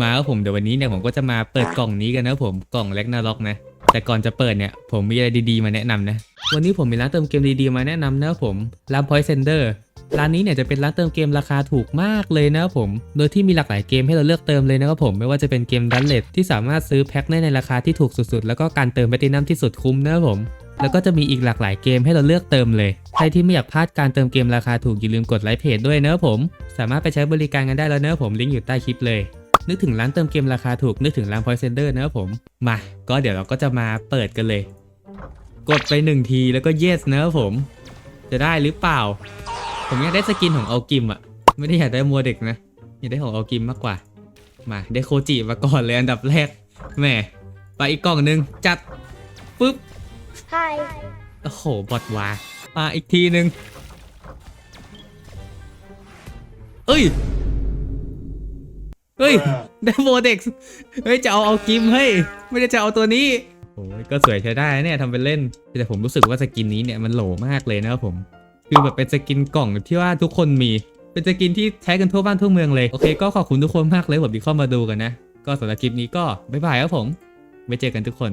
มาครับผมเดี๋ยววันนี้เนี่ยผมก็จะมาเปิดกล่องนี้กันนะครับผมกล่องแล็กนาล็อกนะแต่ก่อนจะเปิดเนี่ยผมมีอะไรดีๆมาแนะนำนะ วันนี้ผมมีร้านเติมเกมดีๆมาแนะนำนะครับผมร้าน Point Sender ร้านนี้เนี่ยจะเป็นร้านเติมเกมราคาถูกมากเลยนะครับผม โดยที่มีหลากหลายเกมให้เราเลือกเติมเลยนะครับผม ไม่ว่าจะเป็นเกมดันเลตที่สามารถซื้อแพ็คได้ในราคาที่ถูกสุดๆ แล้วก็การเติมแพลตินัมที่สุดคุ้มนะครับผม แล้วก็จะมีอีกหลากหลายเกมให้เราเลือกเติมเลย ใครที่ไม่อยากพลาดการเติมเกมราคาถูกอย่าลืมกดไลค์เพจด้วยนะครับผม สามารถไปใช้บริการกันได้แล้วนะครับผม ลิงก์อยู่ใต้คลิปเลย นึกถึงร้านเติมเกมราคาถูก นึกถึงร้าน Point Sender นะครับผม มา ก็เดี๋ยวเราก็จะมาเปิดกันเลย กดไปหนึ่งทีแล้วก็ yes นะครับผม จะได้หรือเปล่า ผมอยากได้สกินของเอากิมอะไม่ได้อยากได้มัวเด็กนะ อยากได้ของเอากิมมากกว่า มาได้โคจิมาก่อนเลยอันดับแรกแหมไปอีกกล่องหนึ่งจัดปุ๊บ Hi. โอ้โหบอดวามาอีกทีหนึ่งเอ้ย เฮ้ยได้โบเด็กเฮ้ยจะเอาเอากิมเฮ้ยไม่ได้จะเอาตัวนี้โอ้ยก็สวยใช้ได้นะเนี่ยทำเป็นเล่น แต่ผมรู้สึกว่าสกินนี้เนี่ยมันโหลมากเลยนะครับผม คือแบบเป็นสกินกล่องที่ว่าทุกคนมี เป็นสกินที่ใช้กันทั่วบ้านทั่วเมืองเลยโอเคก็ขอบคุณทุกคนมากเลยผมที่เข้ามาดูกันนะ ก็สำหรับคลิปนี้ก็บ๊ายบายครับผมไว้เจอกันทุกคน